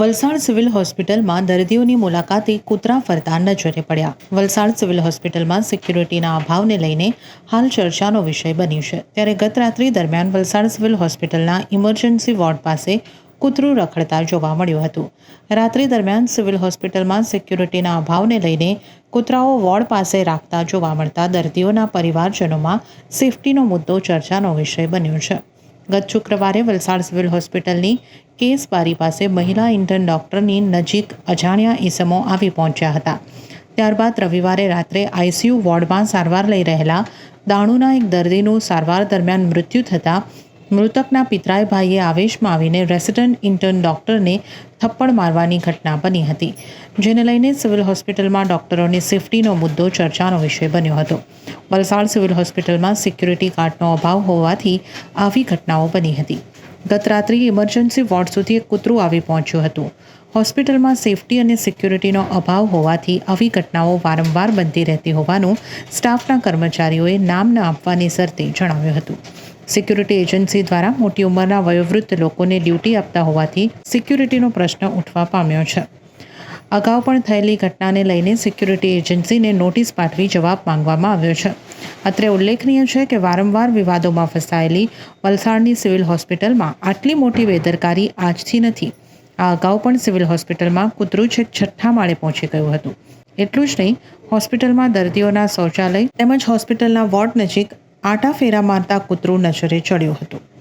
Valsad civil હોસ્પિટલમાં દર્દીઓની મુલાકાતે કૂતરા ફરતા નજરે પડ્યા. વલસાડ સિવિલ હોસ્પિટલમાં સિક્યુરિટીના અભાવને લઈને હાલ ચર્ચાનો વિષય બન્યું છે. ત્યારે ગત રાત્રિ દરમિયાન વલસાડ સિવિલ હોસ્પિટલના ઇમરજન્સી વોર્ડ પાસે કૂતરું રખડતા જોવા મળ્યું હતું. રાત્રિ દરમિયાન સિવિલ હોસ્પિટલમાં સિક્યુરિટીના અભાવને લઈને કૂતરાઓ વોર્ડ પાસે રાખતા જોવા મળતા દર્દીઓના પરિવારજનોમાં સેફટીનો મુદ્દો ચર્ચાનો વિષય બન્યો છે. ગત શુક્રવારે વલસાડ સિવિલ હોસ્પિટલની કેસ બારી પાસે મહિલા ઇન્ટર્ન ડૉક્ટરની નજીક અજાણ્યા ઈસમો આવી પહોંચ્યા હતા. ત્યારબાદ રવિવારે રાત્રે આઈસીયુ વોર્ડમાં સારવાર લઈ રહેલા દાણુના એક દર્દીનું સારવાર દરમિયાન મૃત્યુ થતાં મૃતકના પિતરાય ભાઈએ આવેશમાં આવીને રેસિડન્ટ ઇન્ટર્ન ડૉક્ટરને થપ્પડ મારવાની ઘટના બની હતી, જેને લઈને સિવિલ હોસ્પિટલમાં ડૉક્ટરોની સેફટીનો મુદ્દો ચર્ચાનો વિષય બન્યો હતો. વલસાડ સિવિલ હોસ્પિટલમાં સિક્યુરિટી ગાર્ડનો અભાવ હોવાથી આવી ઘટનાઓ બની હતી. ગત રાત્રે ઇમરજન્સી વોર્ડ સુધી એક કૂતરું આવી પહોંચ્યું હતું. હોસ્પિટલમાં સેફટી અને સિક્યુરિટીનો અભાવ હોવાથી આવી ઘટનાઓ વારંવાર બનતી રહેતી હોવાનું સ્ટાફના કર્મચારીઓએ નામ ન આપવાની શરતે જણાવ્યું હતું. સિક્યુરિટી એજન્સી દ્વારા મોટી ઉંમરના વયોવૃદ્ધ લોકોને ડ્યુટી આપતા હોવાથી સિક્યુરિટીનો પ્રશ્ન ઉઠવા પામ્યો છે. અગાઉ પણ થયેલી ઘટનાને લઈને સિક્યુરિટી એજન્સીને નોટિસ પાઠવી જવાબ માંગવામાં આવ્યો છે. અત્રે ઉલ્લેખનીય છે કે વારંવાર વિવાદોમાં ફસાયેલી વલસાડની સિવિલ હોસ્પિટલમાં આટલી મોટી બેદરકારી આજથી નથી. આ અગાઉ પણ સિવિલ હોસ્પિટલમાં કૂતરું છેક છઠ્ઠા માળે પહોંચી ગયું હતું. એટલું જ નહીં, હોસ્પિટલમાં દર્દીઓના શૌચાલય તેમજ હોસ્પિટલના વોર્ડ નજીક આટા ફેરા મારતા કૂતરું નજરે ચડ્યું હતું.